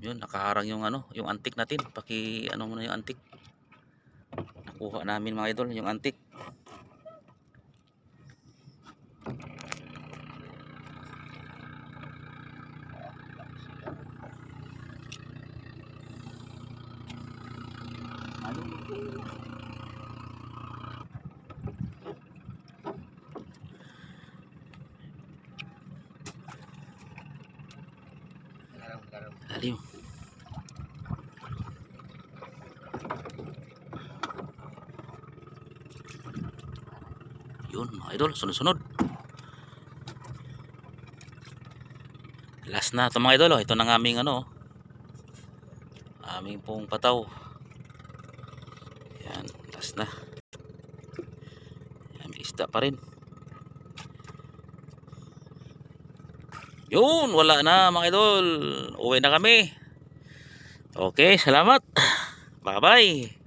Yun, nakaharang yung ano, yung antik natin. Paki ano muna yung antik. Nakuha namin mga idol, yung antik. Lalim. Yun mga idol, sunod-sunod. Last na ito mga idol, oh. ito na ng aming ano, aming pong pataw. Yan, last na. Yan, may isda pa rin. Yun, wala na mga idol. Uwi na kami. Okay, salamat. Bye-bye.